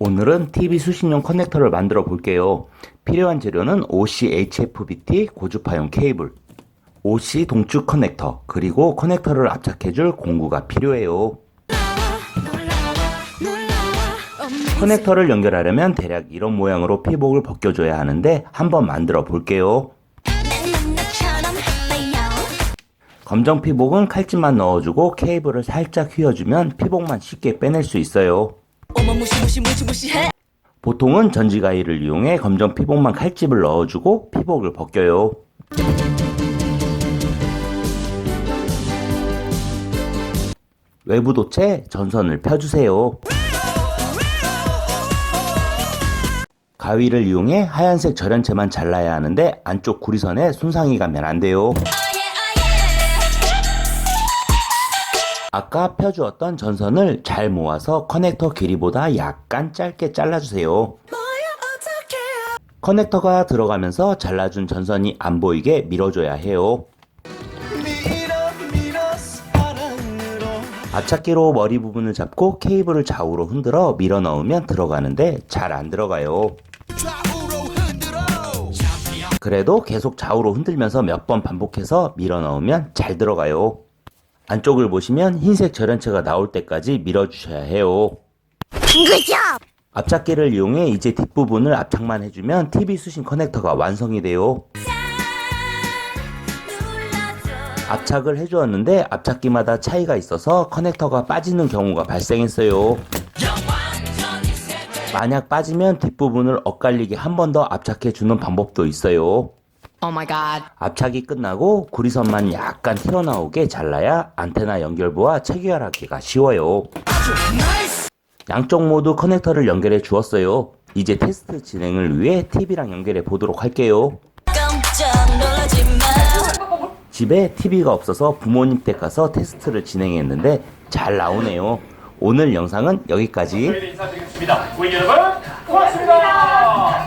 오늘은 TV 수신용 커넥터를 만들어 볼게요. 필요한 재료는 OC HFBT 고주파용 케이블, OC 동축 커넥터, 그리고 커넥터를 압착해줄 공구가 필요해요. 커넥터를 연결하려면 대략 이런 모양으로 피복을 벗겨줘야 하는데 한번 만들어 볼게요. 검정 피복은 칼집만 넣어주고 케이블을 살짝 휘어주면 피복만 쉽게 빼낼 수 있어요. 어머 무시 무시 무시 무시해. 보통은 전지가위를 이용해 검정 피복만 칼집을 넣어주고 피복을 벗겨요. 외부 도체 전선을 펴주세요. 가위를 이용해 하얀색 절연체만 잘라야 하는데 안쪽 구리선에 손상이 가면 안 돼요. 아까 펴주었던 전선을 잘 모아서 커넥터 길이보다 약간 짧게 잘라주세요. 커넥터가 들어가면서 잘라준 전선이 안 보이게 밀어줘야 해요. 앞찾기로 머리 부분을 잡고 케이블을 좌우로 흔들어 밀어 넣으면 들어가는데 잘 안 들어가요. 그래도 계속 좌우로 흔들면서 몇 번 반복해서 밀어 넣으면 잘 들어가요. 안쪽을 보시면 흰색 절연체가 나올 때까지 밀어주셔야 해요. 앞잡기를 이용해 이제 뒷부분을 압착만 해주면 TV 수신 커넥터가 완성이 돼요. 압착을 해주었는데 앞잡기마다 차이가 있어서 커넥터가 빠지는 경우가 발생했어요. 만약 빠지면 뒷부분을 엇갈리게 한 번 더 압착해 주는 방법도 있어요. Oh my god. 압착이 끝나고 구리선만 약간 튀어나오게 잘라야 안테나 연결부와 체결하기가 쉬워요. 양쪽 모두 커넥터를 연결해 주었어요. 이제 테스트 진행을 위해 TV랑 연결해 보도록 할게요. 집에 TV가 없어서 부모님 댁 가서 테스트를 진행했는데 잘 나오네요. 오늘 영상은 여기까지. 저희는 인사드리겠습니다. 고객 여러분, 고맙습니다.